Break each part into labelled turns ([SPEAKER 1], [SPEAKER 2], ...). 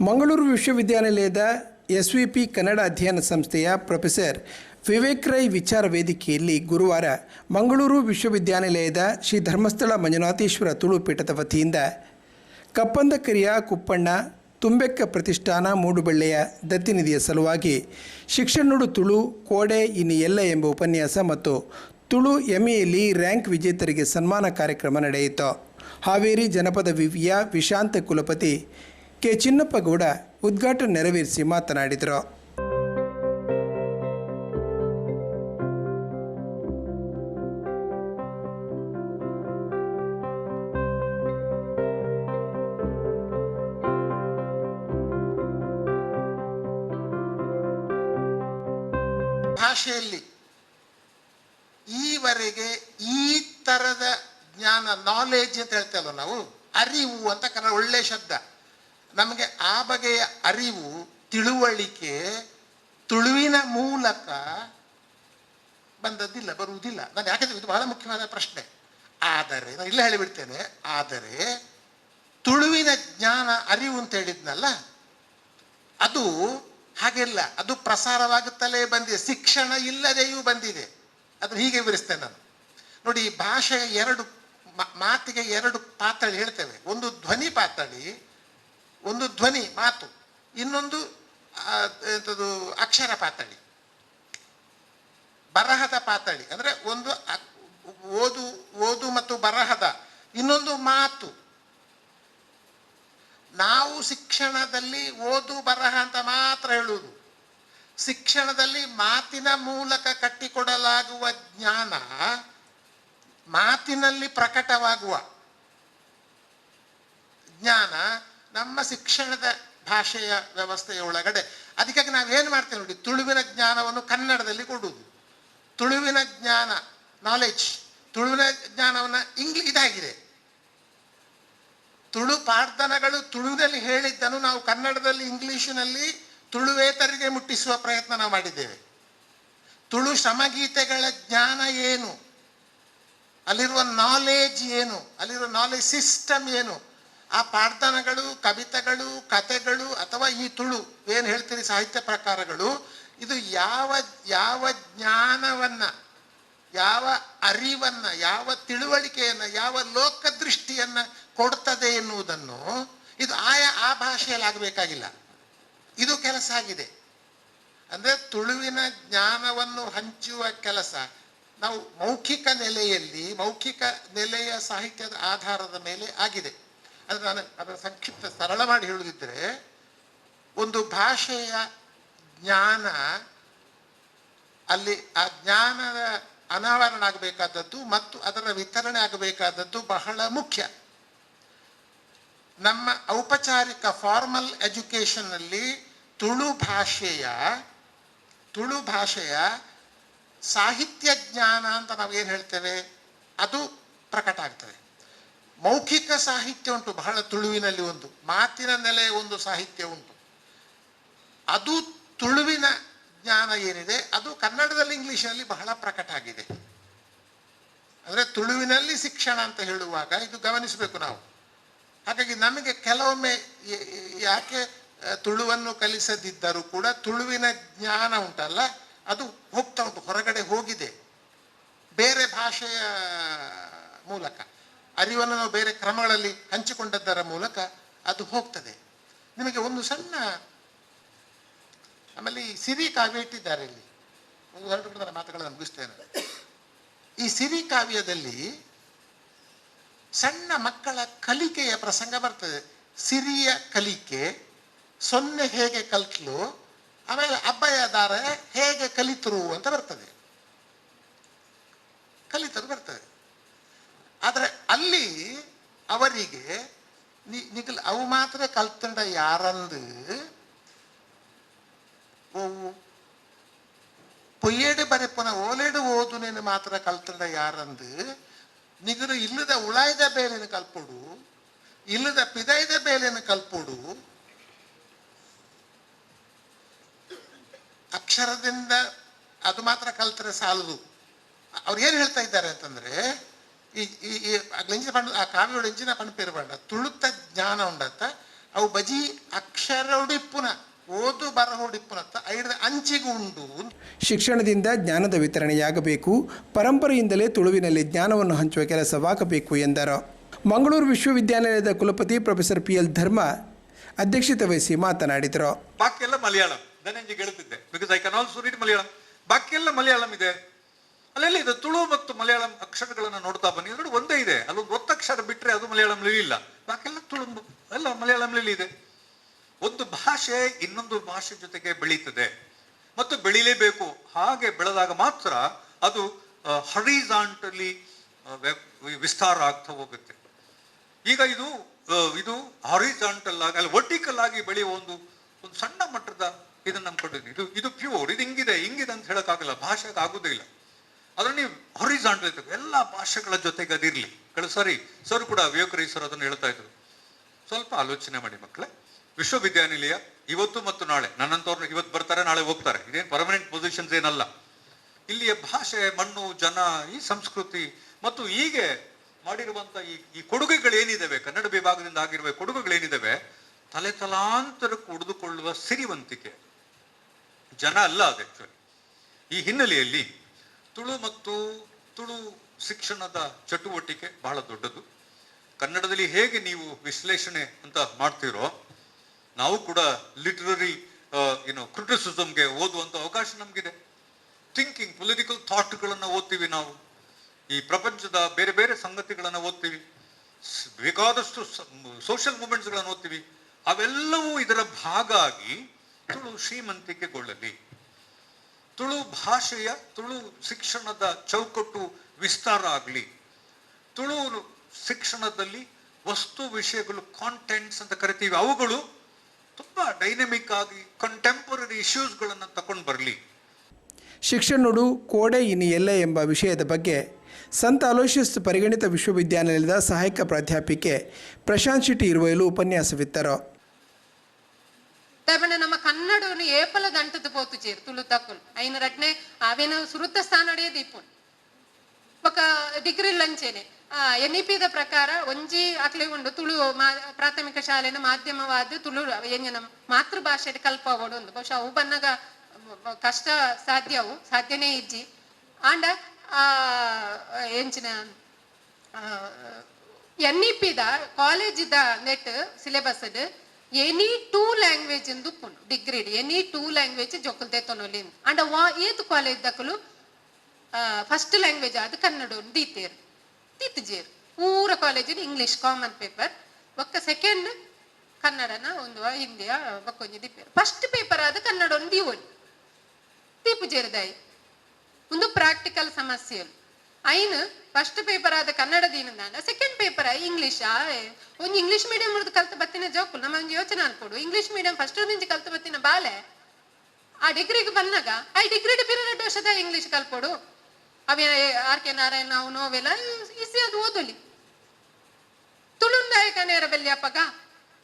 [SPEAKER 1] ಮಂಗಳೂರು ವಿಶ್ವವಿದ್ಯಾನಿಲಯದ S V P Kannada ಅಧ್ಯಯನ ಸಂಸ್ಥೆಯ ಪ್ರೊಫೆಸರ್ ವಿವೇಕ್ ರೈ ವಿಚಾರ ವೇದಿಕೆಯಲ್ಲಿ ಗುರುವಾರ ಮಂಗಳೂರು ವಿಶ್ವವಿದ್ಯಾನಿಲಯದ ಶ್ರೀ ಧರ್ಮಸ್ಥಳ ಮಂಜುನಾಥೇಶ್ವರ ತುಳು ಪೀಠದ ವತಿಯಿಂದ ಕಪ್ಪಂದಕರಿಯ ಕುಪ್ಪಣ್ಣ, ತುಂಬೆಕ್ಕ ಪ್ರತಿಷ್ಠಾನ ಮೂಡುಬಳ್ಳೆಯ ದತ್ತಿನಿಧಿಯ ಸಲುವಾಗಿ ಶಿಕ್ಷಣುಡು ತುಳು, ಕೋಡೆ, ಇನ್ನು ಎಲ್ಲ ಎಂಬ ಉಪನ್ಯಾಸ ಮತ್ತು ತುಳು ಎಮ್ಎಯಲ್ಲಿ ರ್ಯಾಂಕ್ ವಿಜೇತರಿಗೆ ಸನ್ಮಾನ ಕಾರ್ಯಕ್ರಮ ನಡೆಯಿತು. ಹಾವೇರಿ ಜನಪದ ವಿವಿಯ ವಿಶಾಂತ ಕುಲಪತಿ ಕೆ. ಚಿನ್ನಪ್ಪಗೌಡ ಉದ್ಘಾಟನೆ ನೆರವೇರಿಸಿ ಮಾತನಾಡಿದರು.
[SPEAKER 2] ಭಾಷೆಯಲ್ಲಿ ಈವರೆಗೆ ಈ ತರದ ಜ್ಞಾನ ನಾಲೆಜ್ ಅಂತ ಹೇಳ್ತೇವಲ್ಲ ನಾವು, ಅರಿವು ಅಂತ ಕನ್ನಡ ಒಳ್ಳೆ ಶಬ್ದ. ನಮಗೆ ಆ ಬಗೆಯ ಅರಿವು, ತಿಳುವಳಿಕೆ ತುಳುವಿನ ಮೂಲಕ ಬಂದದ್ದಿಲ್ಲ, ಬರುವುದಿಲ್ಲ. ನಾನು ಯಾಕೆ ಇದು ಬಹಳ ಮುಖ್ಯವಾದ ಪ್ರಶ್ನೆ. ಆದರೆ, ನಾನು ಇಲ್ಲೇ ಹೇಳಿಬಿಡ್ತೇನೆ, ಆದರೆ ತುಳುವಿನ ಜ್ಞಾನ ಅರಿವು ಅಂತ ಹೇಳಿದ್ನಲ್ಲ, ಅದು ಹಾಗೆಲ್ಲ, ಅದು ಪ್ರಸಾರವಾಗುತ್ತಲೇ ಬಂದಿದೆ, ಶಿಕ್ಷಣ ಇಲ್ಲದೆಯೂ ಬಂದಿದೆ. ಅದನ್ನು ಹೀಗೆ ವಿವರಿಸ್ತೇನೆ ನಾನು. ನೋಡಿ ಭಾಷೆಯ ಎರಡು ಮಾತಿಗೆ ಎರಡು ಪಾತಳಿ ಹೇಳ್ತೇವೆ. ಒಂದು ಧ್ವನಿ ಪಾತಳಿ ಒಂದು ಧ್ವನಿ, ಮಾತು. ಇನ್ನೊಂದು ಎಂಥದ್ದು ಅಕ್ಷರ ಪಾತಳಿ. ಬರಹದ ಪಾತಳಿ. ಅಂದ್ರೆ ಒಂದು ಓದು ಓದು ಮತ್ತು ಬರಹದ. ಇನ್ನೊಂದು ಮಾತು. ನಾವು ಶಿಕ್ಷಣದಲ್ಲಿ ಓದು, ಬರಹ ಅಂತ ಮಾತ್ರ ಹೇಳುವುದು. ಶಿಕ್ಷಣದಲ್ಲಿ ಮಾತಿನ ಮೂಲಕ ಕಟ್ಟಿಕೊಡಲಾಗುವ ಜ್ಞಾನ ಮಾತಿನಲ್ಲಿ ಪ್ರಕಟವಾಗುವ ಜ್ಞಾನ ನಮ್ಮ ಶಿಕ್ಷಣದ ಭಾಷೆಯ ವ್ಯವಸ್ಥೆಯ ಒಳಗಡೆ. ಅದಕ್ಕಾಗಿ ನಾವೇನು ಮಾಡ್ತೇವೆ ನೋಡಿ, ತುಳುವಿನ ಜ್ಞಾನವನ್ನು ಕನ್ನಡದಲ್ಲಿ ಕೊಡುವುದು. ತುಳುವಿನ ಜ್ಞಾನ ನಾಲೆಜ್ ತುಳುವಿನ ಜ್ಞಾನವನ್ನು ಇಂಗ್ಲಿ ಇದಾಗಿದೆ. ತುಳು ಪಾರ್ಧನಗಳು ತುಳುವಿನಲ್ಲಿ ಹೇಳಿದ್ದನ್ನು ನಾವು ಕನ್ನಡದಲ್ಲಿ ಇಂಗ್ಲಿಶಿನಲ್ಲಿ ತುಳುವೇತರಿಗೆ ಮುಟ್ಟಿಸುವ ಪ್ರಯತ್ನ ನಾವು ಮಾಡಿದ್ದೇವೆ. ತುಳು ಶ್ರಮಗೀತೆಗಳ ಜ್ಞಾನ ಏನು? ಅಲ್ಲಿರುವ ನಾಲೆಜ್ ಏನು? ಅಲ್ಲಿರುವ ನಾಲೆಜ್ ಸಿಸ್ಟಮ್ ಏನು? ಆ ಪ್ರಾರ್ಥನೆಗಳು ಕವಿತೆಗಳು, ಕತೆಗಳು ಅಥವಾ ಈ ತುಳು ಏನು ಹೇಳ್ತೀರಿ ಸಾಹಿತ್ಯ ಪ್ರಕಾರಗಳು, ಇದು ಯಾವ ಯಾವ ಜ್ಞಾನವನ್ನ, ಯಾವ ಅರಿವನ್ನ, ಯಾವ ತಿಳುವಳಿಕೆಯನ್ನ, ಯಾವ ಲೋಕದೃಷ್ಟಿಯನ್ನ ಕೊಡ್ತದೆ ಎನ್ನುವುದನ್ನು ಇದು ಆಯಾ, ಆ ಭಾಷೆಯಲ್ಲಿ ಆಗಬೇಕಾಗಿಲ್ಲ. ಇದು ಕೆಲಸ ಆಗಿದೆ. ಅಂದ್ರೆ ತುಳುವಿನ ಜ್ಞಾನವನ್ನು ಹಂಚುವ ಕೆಲಸ. ನಾವು ಮೌಖಿಕ ನೆಲೆಯಲ್ಲಿ, ಮೌಖಿಕ ನೆಲೆಯ ಸಾಹಿತ್ಯದ ಆಧಾರದ ಮೇಲೆ ಆಗಿದೆ. ಅದು ನಾನು ಅದರ ಸಂಕ್ಷಿಪ್ತ ಸರಳ ಮಾಡಿ ಹೇಳುದಿದ್ರೆ, ಒಂದು ಭಾಷೆಯ ಜ್ಞಾನ ಅಲ್ಲಿ ಆ ಜ್ಞಾನದ ಅನಾವರಣ ಆಗಬೇಕಾದದ್ದು ಮತ್ತು ಅದರ ವಿತರಣೆ ಆಗಬೇಕಾದದ್ದು ಬಹಳ ಮುಖ್ಯ. ನಮ್ಮ ಔಪಚಾರಿಕ ಫಾರ್ಮಲ್ ಎಜುಕೇಶನ್ನಲ್ಲಿ ತುಳು ಭಾಷೆಯ ತುಳು ಭಾಷೆಯ ಸಾಹಿತ್ಯ ಜ್ಞಾನ ಅಂತ ನಾವು ಏನು ಹೇಳ್ತೇವೆ? ಅದು ಪ್ರಕಟ ಆಗ್ತದೆ. ಮೌಖಿಕ ಸಾಹಿತ್ಯ ಉಂಟು, ಬಹಳ ತುಳುವಿನಲ್ಲಿ ಒಂದು. ಮಾತಿನ ನೆಲೆ ಒಂದು ಸಾಹಿತ್ಯ ಉಂಟು. ಅದು ತುಳುವಿನ ಜ್ಞಾನ ಏನಿದೆ, ಅದು ಕನ್ನಡದಲ್ಲಿ ಇಂಗ್ಲಿಷ್ನಲ್ಲಿ ಬಹಳ ಪ್ರಕಟ ಆಗಿದೆ. ಅಂದ್ರೆ ತುಳುವಿನಲ್ಲಿ ಶಿಕ್ಷಣ ಅಂತ ಹೇಳುವಾಗ ಇದು ಗಮನಿಸಬೇಕು ನಾವು. ಹಾಗಾಗಿ ನಮಗೆ ಕೆಲವೊಮ್ಮೆ ಯಾಕೆ ತುಳುವನ್ನು ಕಲಿಸದಿದ್ದರೂ ಕೂಡ ತುಳುವಿನ ಜ್ಞಾನ ಉಂಟಲ್ಲ, ಅದು ಹೋಗ್ತಾ ಉಂಟು, ಹೊರಗಡೆ ಹೋಗಿದೆ. ಬೇರೆ ಭಾಷೆಯ ಮೂಲಕ. ಅರಿವನ್ನು ನಾವು ಬೇರೆ ಕ್ರಮಗಳಲ್ಲಿ ಹಂಚಿಕೊಂಡದ್ದರ ಮೂಲಕ ಅದು ಹೋಗ್ತದೆ. ನಿಮಗೆ ಒಂದು ಸಣ್ಣ ಆಮೇಲೆ ಈ ಸಿರಿ ಕಾವ್ಯ ಇಟ್ಟಿದ್ದಾರೆ ಇಲ್ಲಿ. ಒಂದು ಮಾತುಗಳನ್ನು ಮುಗಿಸ್ತೇನೆ. ಈ ಸಿರಿ ಕಾವ್ಯದಲ್ಲಿ ಸಣ್ಣ ಮಕ್ಕಳ ಕಲಿಕೆಯ ಪ್ರಸಂಗ ಬರ್ತದೆ. ಸಿರಿಯ ಕಲಿಕೆ, ಸೊನ್ನೆ ಹೇಗೆ ಕಲ್ತಲು, ಆಮೇಲೆ ಅಬ್ಬಯದಾರ ಹೇಗೆ ಕಲಿತರು ಅಂತ ಬರ್ತದೆ ಕಲಿತರು ಬರ್ತದೆ ಆದರೆ ಅಲ್ಲಿ ಅವರಿಗೆ ನಿ ನಿಗಲ್ ಅವು ಮಾತ್ರ ಕಲ್ತಂಡ ಯಾರಂದು ಓವು பொய்யேடு பரப்புன ஓலேடு ஓதுனேன்னு ಮಾತ್ರ ಕಲ್ತಂಡ ಯಾರಂದು ನಿಗರು ಇಲ್ಲದ ಉಳಾಯ್ದ ಬೇಲೆನ ಕಲ್ಪೊಡು ಇಲ್ಲದ ಪಿದೈದ ಬೇಲೆನ ಕಲ್ಪೊಡು ಅಕ್ಷರದಿಂದ ಅದು ಮಾತ್ರ ಕಲ್ತರೆ ಸಾಲದು ಅವ್ರು ಏನು ಹೇಳ್ತಾ ಇದ್ದಾರೆ ಅಂತಂದ್ರೆ ಈ ಈ ಈ ಅಗ್ಲಿಂಚಿನ ಪಂಡ ಆ ಕಾವ್ಯೋಡು ಇಂಚಿನ ಪಣಪೇರು ಪಂಡ ತುಳುತ್ತ ಜ್ಞಾನ ಉಂಡತ್ತ ಅವು ಬಜಿ ಅಕ್ಷರ ಉಡಿಪ್ಪುನ ಓದು ಬರಹ ಉಡಿಪ್ಪುನ ಐದು ಅಂಚಿಗೆ ಉಂಡು.
[SPEAKER 1] ಶಿಕ್ಷಣದಿಂದ ಜ್ಞಾನದ ವಿತರಣೆಯಾಗಬೇಕು ಪರಂಪರೆಯಿಂದಲೇ ತುಳುವಿನಲ್ಲಿ ಜ್ಞಾನವನ್ನು ಹಂಚುವ ಕೆಲಸವಾಗಬೇಕು ಎಂದರು. ಮಂಗಳೂರು ವಿಶ್ವವಿದ್ಯಾನಿಲಯದ ಕುಲಪತಿ ಪ್ರೊಫೆಸರ್ ಪಿ ಎಲ್ ಧರ್ಮ ಅಧ್ಯಕ್ಷತೆ ವಹಿಸಿ ಮಾತನಾಡಿದರು.
[SPEAKER 3] ಬಾಕಿ ಎಲ್ಲ ಮಲಯಾಳಂ ಧನಂಜಿ ಗೆಳುತ್ತಿದ್ದೆ because I can also read Malayalam. ಬಾಕಿ ಎಲ್ಲ ಮಲಯಾಳಂ ಇದೆ. ಅಲ್ಲೆಲ್ಲ ಇದು ತುಳು ಮತ್ತು ಮಲಯಾಳಂ ಅಕ್ಷರಗಳನ್ನು ನೋಡ್ತಾ ಬನ್ನಿ. ಎರಡು ಒಂದೇ ಇದೆ. ಅಲ್ಲೊಂದು ಒತ್ತಕ್ಷರ ಬಿಟ್ಟರೆ ಅದು ಮಲಯಾಳಂಲಿ ಇಲ್ಲ. ಬಾಕಿ ಎಲ್ಲ ತುಳು ಎಲ್ಲ ಮಲಯಾಳಂಲಿ ಇದೆ. ಒಂದು ಭಾಷೆ ಇನ್ನೊಂದು ಭಾಷೆ ಜೊತೆಗೆ ಬೆಳೀತದೆ. ಮತ್ತು ಬೆಳಿಲೇಬೇಕು. ಹಾಗೆ ಬೆಳೆದಾಗ ಮಾತ್ರ ಅದು ಹರಿಜಾಂಟಲಿ ವಿಸ್ತಾರ ಆಗ್ತಾ ಹೋಗುತ್ತೆ. ಈಗ ಇದು ಇದು ಹರಿಜಾಂಟಲ್ ಆಗಿ, ಅಲ್ಲಿ ವರ್ಟಿಕಲ್ ಆಗಿ ಬೆಳೆಯುವ ಒಂದು ಒಂದು ಸಣ್ಣ ಮಟ್ಟದ ಇದನ್ನ ನಂಬ್ಕೊಂಡಿದ್ದೀನಿ. ಇದು ಇದು ಪ್ಯೂರ್ ಇದು ಹಿಂಗಿದೆ ಹಿಂಗಿದೆ ಅಂತ ಹೇಳಕ್ಕಾಗಲ್ಲ. ಭಾಷೆಗೆ ಆಗುದೇ ಇಲ್ಲ. ಅದನ್ನ ನೀವು ಹಾರಿಜಾಂಟಲ್ ಎಲ್ಲ ಭಾಷೆಗಳ ಜೊತೆಗೆ ಅದಿರಲಿ ಕಳೆದ ಸರಿ ಸರ್ ಕೂಡ ವಿವೇಕರೈ ಸರ್ ಅದನ್ನು ಹೇಳ್ತಾ ಇದ್ರು. ಸ್ವಲ್ಪ ಆಲೋಚನೆ ಮಾಡಿ ಮಕ್ಕಳೇ. ವಿಶ್ವವಿದ್ಯಾನಿಲಯ ಇವತ್ತು ಮತ್ತು ನಾಳೆ, ನನ್ನಂತವ್ರು ಇವತ್ತು ಬರ್ತಾರೆ, ನಾಳೆ ಹೋಗ್ತಾರೆ. ಇದೇನು ಪರ್ಮನೆಂಟ್ ಪೊಸಿಷನ್ಸ್ ಏನಲ್ಲ. ಇಲ್ಲಿಯ ಭಾಷೆ, ಮಣ್ಣು, ಜನ, ಈ ಸಂಸ್ಕೃತಿ ಮತ್ತು ಹೀಗೆ ಮಾಡಿರುವಂತ ಈ ಈ ಕೊಡುಗೆಗಳೇನಿದಾವೆ ಕನ್ನಡ ವಿಭಾಗದಿಂದ ಆಗಿರುವ ಕೊಡುಗೆಗಳೇನಿದಾವೆ? ತಲೆ ತಲಾಂತರಕ್ಕೆ ಉಳಿದುಕೊಳ್ಳುವ ಸಿರಿವಂತಿಕೆ. ಜನ ಅಲ್ಲ ಅದು ಈ ಹಿನ್ನೆಲೆಯಲ್ಲಿ ತುಳು ಮತ್ತು ತುಳು ಶಿಕ್ಷಣದ ಚಟುವಟಿಕೆ ಬಹಳ ದೊಡ್ಡದು. ಕನ್ನಡದಲ್ಲಿ ಹೇಗೆ ನೀವು ವಿಶ್ಲೇಷಣೆ ಅಂತ ಮಾಡ್ತೀರೋ, ನಾವು ಕೂಡ ಲಿಟ್ರರಿ ಏನು ಕ್ರಿಟಿಸಿಸಮ್ಗೆ ಓದುವಂತ ಅವಕಾಶ ನಮಗಿದೆ. ಥಿಂಕಿಂಗ್ ಪೊಲಿಟಿಕಲ್ ಥಾಟ್ಗಳನ್ನು ಓದ್ತೀವಿ ನಾವು. ಈ ಪ್ರಪಂಚದ ಬೇರೆ ಬೇರೆ ಸಂಗತಿಗಳನ್ನು ಓದ್ತೀವಿ. ಬೇಕಾದಷ್ಟು ಸೋಷಿಯಲ್ ಮೂಮೆಂಟ್ಸ್ಗಳನ್ನು ಓದ್ತೀವಿ. ಅವೆಲ್ಲವೂ ಇದರ ಭಾಗ ಆಗಿ ತುಳು ಶ್ರೀಮಂತಿಕೆಗೊಳ್ಳಲಿ. ತುಳು ಭಾಷೆಯ ತುಳು ಶಿಕ್ಷಣದ ಚೌಕಟ್ಟು ವಿಸ್ತಾರ ಆಗಲಿ. ತುಳು ಶಿಕ್ಷಣದಲ್ಲಿ ವಸ್ತು ವಿಷಯಗಳು ಕಾಂಟೆಂಟ್ಸ್ ಅಂತ ಕರಿತೀವಿ. ಅವುಗಳು ತುಂಬಾ ಡೈನಮಿಕ್ ಆಗಿ ಕಂಟೆಂಪರರಿ ಇಶ್ಯೂಸ್ಗಳನ್ನು ತಕೊಂಡು ಬರಲಿ.
[SPEAKER 1] ಶಿಕ್ಷಣಡು ಕೋಡೆ ಇನಿ ಎಲ್ಲ ಎಂಬ ವಿಷಯದ ಬಗ್ಗೆ ಸಂತ ಅಲೋಷಿಯಸ್ ಪರಿಗಣಿತ ವಿಶ್ವವಿದ್ಯಾನಿಲಯದ ಸಹಾಯಕ ಪ್ರಾಧ್ಯಾಪಿಕೆ ಪ್ರಶಾಂತ್ ಶೆಟ್ಟಿ ಇರುವಲು ಉಪನ್ಯಾಸವಿತ್ತರು.
[SPEAKER 4] ದಾಯಪಂಡ ನಮ್ಮ ಕನ್ನಡವನ್ನು ಏಪಲ ದಂಟದ ಪೋತು ಚೇರು, ತುಳು ತಕ್ಕುಲು. ಐನ ರಟ್ನೆ ಅವೇನ ಸುರುತ್ತ ಸ್ಥಾನಡೆಯ ದೀಪುನ್ ఒక ಡಿಗ್ರಿ ಲಂಚೇನೆ. ಎನ್ ಇ ಪಿದ ಪ್ರಕಾರ ಒಂಜಿ ಅಕ್ಲೆ ಉಂಡು ತುಳು ಪ್ರಾಥಮಿಕ ಶಾಲೆನ ಮಾಧ್ಯಮವಾದ ತುಳು ಎಂಜಿನ ಮಾತೃಭಾಷೆ ಕಲ್ಪ ಒಂದು ಬಹುಶಃ ಅವು ಬನ್ನಗ ಕಷ್ಟ ಸಾಧ್ಯವು ಸಾಧ್ಯನೇ ಇಜ್ಜಿ. ಆಂಡ, ಆ, ಎಂಚಿನ ಎನ್ ಇ ಪಿದ the net syllabus any two language ಎಂದು ಉಪ್ಪುಂಡು ಡಿಗ್ರಿ ಎನಿ ಟೂ ಲ್ಯಾಂಗ್ವೇಜ್ ಜೊಕ್ಕಲ್ ತೆತ್ತೊನೊಲಿ ಅಂಡ ವಾ ಏತ್ ಕಾಲೇಜ್ ದಕ್ಕಲು ಫಸ್ಟ್ ಲ್ಯಾಂಗ್ವೇಜ್ ಆದ ಕನ್ನಡ ಒಂದು ದೀತೇರು ದೀತಜೇರು ಪೂರ ಕಾಲೇಜಿನ ಇಂಗ್ಲಿಷ್ ಕಾಮನ್ ಪೇಪರ್ ಒಕ್ಕ ಸೆಕೆಂಡ್ ಕನ್ನಡನ ಒಂದು ಹಿಂದಿಯ ಒಕ್ಕೊಂಜಿ ದಿಪ್ಪೇರು ಫಸ್ಟ್ ಪೇಪರ್ ಆದ ಕನ್ನಡ ಒಂದು ದಿವೋಲಿ ದೀಪು ಜೇರಿದಾಯಿ ಒಂದು ಪ್ರಾಕ್ಟಿಕಲ್ ಸಮಸ್ಯೆಲು ಐನ್ ಫಸ್ಟ್ ಪೇಪರ್ ಆದ ಕನ್ನಡ ನಾನು ಸೆಕೆಂಡ್ ಪೇಪರ್ ಇಂಗ್ಲಿಷ್ ಒಂದು ಇಂಗ್ಲಿಷ್ ಮೀಡಿಯಂ ಉಳಿದು ಕಲ್ತು ಬತ್ತಿನ ಜೋಕುಲ್ ನಮ್ಮ ಯೋಚನೆ ಅನ್ಕೊಡು ಇಂಗ್ಲೀಷ್ ಮೀಡಿಯಂ ಫಸ್ಟ್ ನಿಂಚಿ ಕಲ್ತು ಬತ್ತಿನ ಬಾಲೆ, ಆ ಡಿಗ್ರಿಗೆ ಬಂದಾಗ, ಐ ಡಿಗ್ರಿ ಪಿರಿಯಡ್ ವರ್ಷದ ಇಂಗ್ಲಿಷ್ ಕಲ್ಪೋಡು. ಅವೆ ಆರ್ ಕೆ ನಾರಾಯಣ ಅವು ನೋವೆಲ್ಲ ಈಸಿ ಅದು ಓದಲಿ. ತುಳುಂದಾಯಕ ನೇರ ಬೆಲ್ಲಿ ಅಪ್ಪಗ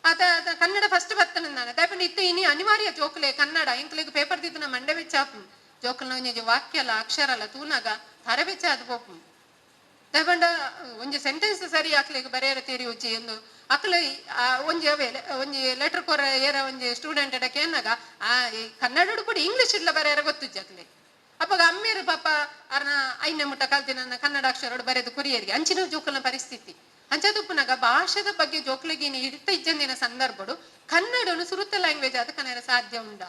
[SPEAKER 4] ಆತ ಕನ್ನಡ ಫಸ್ಟ್ ಬರ್ತನ ನಾನು ದಯಪಂಡ ಇತ್ತು ಇನಿ ಅನಿವಾರ್ಯ ಜೋಕುಲೆ ಕನ್ನಡ, ಇಂಕ್ಲಿಗೆ ಪೇಪರ್ ದಿದ್ದು ಮಂಡೆ ಬೆಚ್ಚ ಜೋಕುಲ್ನ ಒಂಜಿ ವಾಕ್ಯ ಅಲ್ಲ, ಅಕ್ಷರ ಅಲ್ಲ, ತೂನಾಗ ಹರ ಬೆಚ್ಚ ಅದು ಪೋಪು ದಯಪಂಡ ಒಂಜಿ ಸೆಂಟೆನ್ಸ್ ಸರಿ ಅಕ್ಲೆಗ್ ಬರೆಯರ ತೀರಿ ಉಚ್ಚಿ ಎಂದು ಅಕ್ಲೆ ಒಂಜಿ ಅವೆ, ಒಂಜಿ ಲೆಟರ್ ಕೊರ ಏರ ಒಂಜಿ ಸ್ಟೂಡೆಂಟ್ ಎಡಕ್ಕೆ ಏನಾಗ ಆ ಈ ಕನ್ನಡ ಕೂಡ ಇಂಗ್ಲಿಷ್ ಇಡ್ಲ ಬರೆಯರ ಗೊತ್ತುಜ್ಜಿ ಅಕ್ಲೆ ಅಪ್ಪಗ ಅಮ್ಮೇರು ಪಾಪ ಅರ್ನ ಐನೆ ಮುಟ್ಟ ಕಲ್ತಿನ ಕನ್ನಡ ಅಕ್ಷರಡು ಬರೆದು ಕುರಿಯರಿಗೆ, ಅಂಚಿನ ಜೋಕುಲ್ನ ಪರಿಸ್ಥಿತಿ. ಅಂಚದುಪ್ಪನಾಗ ಭಾಷೆದ ಬಗ್ಗೆ ಜೋಕ್ಲಿಗೆ ಇಡ್ತ ಇಜ್ಜಂದಿನ ಸಂದರ್ಭಡು ಕನ್ನಡನು ಸುರುತ ಲ್ಯಾಂಗ್ವೇಜ್ ಆದ ಕನ್ನಡ ಸಾಧ್ಯ ಉಂಡ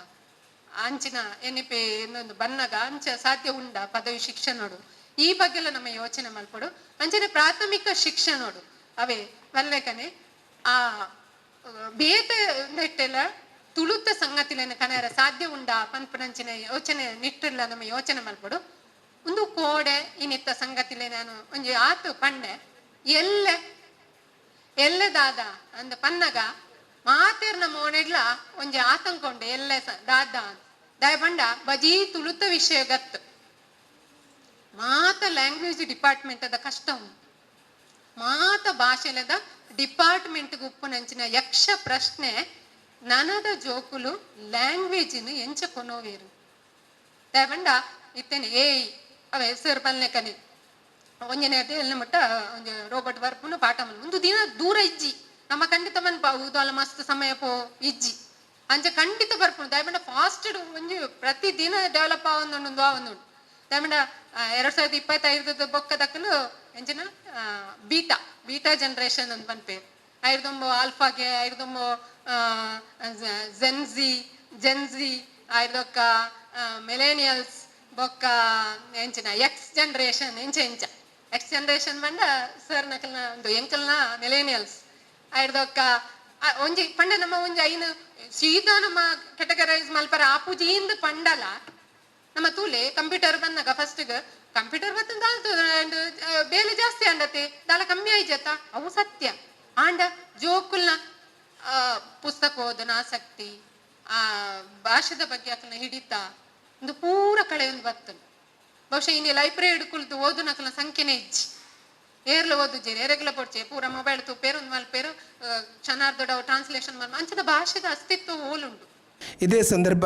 [SPEAKER 4] ಅಂಚಿನ ಎನಿಪೆ ಇನ್ನೊಂದು ಬನ್ನಗ ಅಂಚ ಸಾಧ್ಯ ಉಂಡ ಪದವಿ ಶಿಕ್ಷಣೋಡು ಈ ಬಗ್ಗೆ ಎಲ್ಲ ನಮ್ಮ ಯೋಚನೆ ಮಲ್ಪಡು ಅಂಚನೆ ಪ್ರಾಥಮಿಕ ಶಿಕ್ಷಣೋಡು ಅವೇ, ವಲ್ಲೆಕನೆ, ಆ ಬೇತ ನೆಟ್ಟೆಲ್ಲ ತುಳುತ್ತ ಸಂಗತಿಲೇನ ಕನೆಯರ ಸಾಧ್ಯ ಉಂಡ ಪನ್ಪನಂಚಿನ ಯೋಚನೆ ನಿಟ್ಟಿಲ್ಲ ನಮ್ಮ ಯೋಚನೆ ಮಲ್ಪಡು ಒಂದು ಕೋಡೆ ಇನ್ನಿತ್ತ ಸಂಗತಿಲೆ ನಾನು ಒಂಜಿ ಆತು ಪಂಡೆ. ಎಲ್ಲೆ, ಎಲ್ಲದಾದ ಅಂದ ಪನ್ನಗ ಮಾತೇರ್ ನಮ್ಮ ಓಣೆಡ್ಲ ಒಂಜಿ ಆತಂಕೊಂಡೆ ಎಲ್ಲೆ ಸ ದಾದ ದಯಪಂಡ ಬಜಿ ತುಳುತ ವಿಷಯ ಗತ್ತು. ಮಾತ ಲ್ಯಾಂಗ್ವೇಜ್ ಡಿಪಾರ್ಟ್ಮೆಂಟ್ ಅದ ಕಷ್ಟ ಉಂಟು. ಮಾತ ಭಾಷೆಲದ ಡಿಪಾರ್ಟ್ಮೆಂಟ್ ಉಪ್ಪುನಂಚಿನ ಯಕ್ಷ ಪ್ರಶ್ನೆ, ನನದ ಜೋಕುಲು ಲ್ಯಾಂಗ್ವೇಜಿನ ಎಂಚ ಕೊನೋವೇರು. ದಯಪಂಡ ಇತ್ತೇನೆ, ಏಯ್, ಅವ ಹೆಸರು ಪಲ್ನೆಕನೆ ಒಂಜನೆ ಎಲ್ಲ ಮಟ್ಟ ಒಂಜಿ ರೋಬೋಟ್ ವರ್ಪುನು ಪಾಠ ಒಂದು ದಿನ ದೂರ ಇಜ್ಜಿ. ನಮ್ಮ ಖಂಡಿತ ಮನ್ಪಾವುದು ಅಲ್ಲ ಮಸ್ತ್ ಸಮಯ ಪೋ, ಇಜ್ಜಿ. ಅಂಚ ಖಂಡಿತ ಬರ್ಪುಂಡು ದಾಯಪಂಡ ಫಾಸ್ಟ್ ಒಂಜಿ ಪ್ರತಿ ದಿನ ಡೆವಲಪ್ ಆವೊಂದುಂಡು ಆವೊಂದುಂಡು ದಾಯಪಂಡ ಎರಡ್ ಸಾವಿರದ ಇಪ್ಪತ್ತೈದದ ಬೊಕ್ಕ ದಕ್ಕಲು ಎಂಚಿನ ಬೀಟಾ ಬೀಟಾ ಜನರೇಷನ್ ಅಂತ ಪನ್ಪೇರು ಐರ್ದೊಂಬು ಆಲ್ಫಾಗೆ ಐರ್ದೊಂಬು ಜೆನ್ಜಿ ಜೆನ್ಜಿ ಐರ್ದೊಕ್ಕ ಮೆಲೇನಿಯಲ್ಸ್ ಬೊಕ್ಕ ಎಂಚಿನ ಎಕ್ಸ್ ಜನರೇಷನ್ ಎಂಚ ಎಂಚ ಎಕ್ಸ್ ಜನರೇಷನ್ ಬಂಡ ಸರ್ ನಕಲ್ನ, ಒಂದು ಎಂಕಲ್ನ ಮೆಲೇನಿಯಲ್ಸ್ ಐರ್ದೊಕ್ಕ ಒಂಜಿ ಪಂಡ ನಮ್ಮ ಒಂಜಿ ಐನ್ ಸೀದಾ ನಮ್ಮ ಕೆಟಗರೈಸ್ ಮಲ್ಪರ ಆಪುಜಿಯಿಂದ ಪಂಡಲ ನಮ್ಮ ತೂಲೆ ಕಂಪ್ಯೂಟರ್ ಬಂದಾಗ ಫಸ್ಟ್ ಕಂಪ್ಯೂಟರ್ ಬತ್ತಂದ ಬೇಲೆ ಜಾಸ್ತಿ ಅಂಡತೆ ದಾಲ ಕಮ್ಮಿ ಆಯ್ಜತ್ತ ಅವು ಸತ್ಯ. ಆಂಡ ಜೋಕುಲ್ನ ಆ, ಪುಸ್ತಕ ಓದನ ಆಸಕ್ತಿ ಆ ಭಾಷೆದ ಬಗ್ಗೆ ಅಕಲ್ನ ಹಿಡಿತ ಒಂದು ಪೂರ ಕಳೆ ಒಂದು ಬರ್ತದೆ ಬಹುಶಃ ಇನ್ನು ಲೈಬ್ರರಿ ಹಿಡ್ಕೊಳ್ತು ಓದು ನಕಲ್ನ ಸಂಖ್ಯೆನೇ ಇಜ್ಜಿ. ಏರ್ಲ ಓದುಜೇರಿ ಏರೆಗ್ಲ ಪೊಡ್ಚೆ ಪೂರ ಮೊಬೈಲ್ ತುಪ್ಪೇರು ಪೇರು ಮಲ್ಪೇರು ದೊಡ್ಡ ಟ್ರಾನ್ಸ್ಲೇಷನ್ ಮಾಡಿ ಅಂಚದ ಭಾಷೆದ ಅಸ್ತಿತ್ವ ಓಲುಂಡು
[SPEAKER 1] ಇದೇ ಸಂದರ್ಭ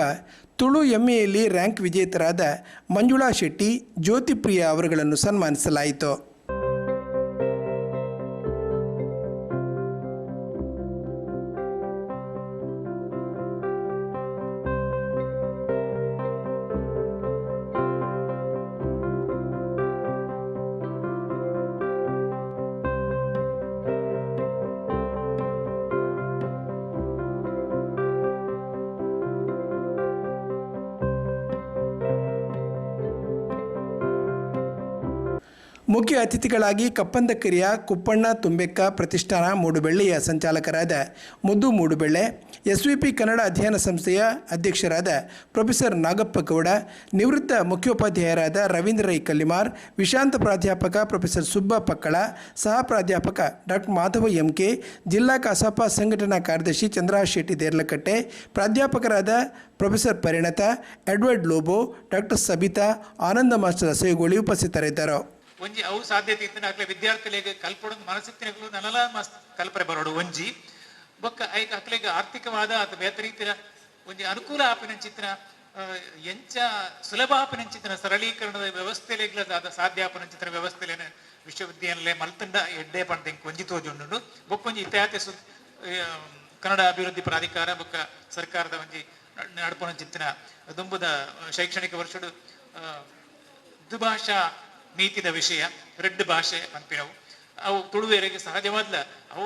[SPEAKER 1] ತುಳು ಎಮ್ಮೆಯಲ್ಲಿ ರ್ಯಾಂಕ್ ವಿಜೇತರಾದ ಮಂಜುಳಾ ಶೆಟ್ಟಿ, ಜ್ಯೋತಿಪ್ರಿಯ ಅವರುಗಳನ್ನು ಸನ್ಮಾನಿಸಲಾಯಿತು. ಮುಖ್ಯ ಅತಿಥಿಗಳಾಗಿ ಕಪ್ಪಂದಕ್ಕರಿಯ ಕುಪ್ಪಣ್ಣ ತುಂಬೆಕ್ಕ ಪ್ರತಿಷ್ಠಾನ ಮೂಡುಬೆಳ್ಳಿಯ ಸಂಚಾಲಕರಾದ Muddu Moodubelle S V P Kannada ಅಧ್ಯಯನ ಸಂಸ್ಥೆಯ ಅಧ್ಯಕ್ಷರಾದ ಪ್ರೊಫೆಸರ್ ನಾಗಪ್ಪ ಗೌಡ, ನಿವೃತ್ತ ಮುಖ್ಯೋಪಾಧ್ಯಾಯರಾದ ರವೀಂದ್ರ ರೈ ಕಲ್ಲಿಮಾರ್, ವಿಶಾಂತ ಪ್ರಾಧ್ಯಾಪಕ ಪ್ರೊಫೆಸರ್ ಸುಬ್ಬ ಪಕ್ಕಳ, ಸಹ ಪ್ರಾಧ್ಯಾಪಕ ಡಾಕ್ಟರ್ ಮಾಧವ ಎಂಕೆ, ಜಿಲ್ಲಾ ಕಸಾಪ ಸಂಘಟನಾ ಕಾರ್ಯದರ್ಶಿ ಚಂದ್ರಶೆಟ್ಟಿ ಶೆಟ್ಟಿ ದೇರ್ಲಕಟ್ಟೆ, ಪ್ರಾಧ್ಯಾಪಕರಾದ professor ಪರಿಣತ, Edward Lobo, doctor Sabitha, Anand master Segoli ಉಪಸ್ಥಿತರಿದ್ದರು.
[SPEAKER 5] ಒಂಜಿ ಅವು ಸಾಧ್ಯತೆ ಇತ್ತು ಅಕ್ಲೆ ವಿದ್ಯಾರ್ಥಿಗಳಿಗೆ ಕಲ್ಪಡ ಮನಸ್ಸಿತ್ತಿನಗಳು ನಲಲ ಮಸ್ತ್ ಕಲ್ಪನೆ ಬರೋಡು ಒಂಜಿ. ಬೊಕ್ಕ ಐಕ್ ಅಕ್ಲೆಗ್ ಆರ್ಥಿಕವಾದ ಅಥವಾ ಬೇತ ರೀತಿಯ ಒಂಜಿ ಅನುಕೂಲ ಆಪಿನಂಚಿತ್ತಿನ ಚಿತ್ರ ಎಂಚ ಸುಲಭ ಆಪಿನಂಚಿತ್ತಿನ ಸರಳೀಕರಣದ ವ್ಯವಸ್ಥೆ ಸಾಧ್ಯ ಸಾಧ್ಯ ಚಿತ್ರ ವ್ಯವಸ್ಥೆಲೇನ ವಿಶ್ವವಿದ್ಯಾನಿಲಯ ಮಲ್ತಂಡ ಎಡ್ಡೆ ಪಂಡ ಒಂಜಿ ತೋಜುಂಡು ಬೊಕ್ಕೊಂಜಿ ಒಂಜಿ ಸು ಆ, ಕನ್ನಡ ಅಭಿವೃದ್ಧಿ ಪ್ರಾಧಿಕಾರ ಬೊಕ್ಕ ಸರ್ಕಾರದ ಒಂಜಿ ನಡ್ಪೊನಂಚಿತ್ತಿನ ದುಂಬುದ ಶೈಕ್ಷಣಿಕ ವರ್ಷಡು ದುಭಾಷಾ ನೀತಿದ ವಿಷಯ, ರೆಡ್ ಭಾಷೆ ಪಂಪಿನವು ಅವು. ತುಳುವೇರಿಗೆ ಸಹಜವಾದ್ಲ ಅವು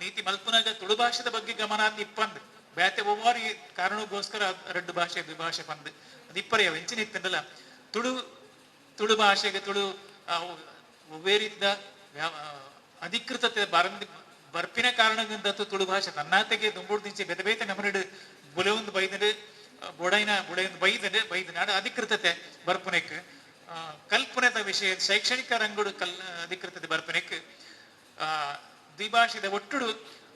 [SPEAKER 5] ನೀತಿ ಮಲ್ಪುನಾಗ ತುಳು ಭಾಷೆದ ಬಗ್ಗೆ ಗಮನ ಇಪ್ಪಂದ್. ಬ್ಯಾತೆ ಒವ್ವಾರಿ ಕಾರಣಕ್ಕೋಸ್ಕರ ರೆಡ್ ಭಾಷೆ, ದ್ವಿಭಾಷೆ ಪಂದ್. ಅದು ಇಪ್ಪರೆಯ ವೆಂಚಿನ ಇತ್ತಂದಲ್ಲ. ತುಳು ತುಳು ಭಾಷೆಗೆ ತುಳು, ಅವು ಅಧಿಕೃತತೆ ಬರ್ಪಿನ ಕಾರಣದಿಂದ ತುಳು ಭಾಷೆ ತನ್ನಾತೆಗೆ ದುಂಬುಡು ದಿಂಚಿ ಬೆದ ಬೇತೆ ನಮ್ಮನಿಡು ಬುಲೆವೊಂದು ಬೈದಡು ಬುಡೈನ, ಬುಡೆಯೊಂದು ಬೈದಡು ಬೈದನಾಡು ಅಧಿಕೃತತೆ ಬರ್ಪುನೆಕ್. ಕಲ್ಪನೆದ ವಿಷಯ ಶೈಕ್ಷಣಿಕ ರಂಗುಡು ಕಲ್ ಅಧಿಕೃತತೆ ಬರ್ಪನೆಕ್ ಆ, ದ್ವಿಭಾಷೆದ ಒಟ್ಟುಡು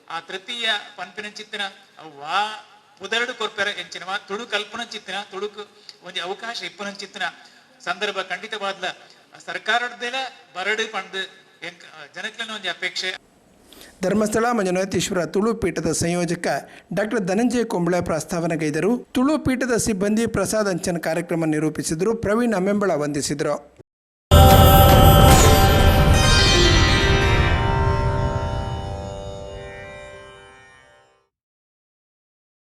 [SPEAKER 5] ಆ ತೃತೀಯ ಪಂಪಿನ ಚಿತ್ತಿನ ವಾ ಪುದರಡು ಕೊರ್ಪೆರ ಎಂಚಿನ ತುಳು ಕಲ್ಪನ ಚಿತ್ತಿನ ತುಳುಕು ಒಂದು ಅವಕಾಶ ಇಪ್ಪನ ಚಿತ್ತಿನ ಸಂದರ್ಭ ಖಂಡಿತವಾದ್ಲ ಸರ್ಕಾರದ್ದೇಲ ಬರಡು ಪಂದು ಜನಕ್ಲೆನ ಒಂಜಿ ಅಪೇಕ್ಷೆ.
[SPEAKER 1] ಧರ್ಮಸ್ಥಳ ಮಂಜುನಾಥೇಶ್ವರ ತುಳು ಪೀಠದ ಸಂಯೋಜಕ ಡಾಕ್ಟರ್ ಧನಂಜಯ ಕೊಂಬಳೆ ಪ್ರಸ್ತಾವನೆಗೈದರು. ತುಳು ಪೀಠದ ಸಿಬ್ಬಂದಿ ಪ್ರಸಾದ ಅಂಚನ್ ಕಾರ್ಯಕ್ರಮ ನಿರೂಪಿಸಿದರು. ಪ್ರವೀಣ್ ಅಮೆಂಬಳ ವಂದಿಸಿದರು.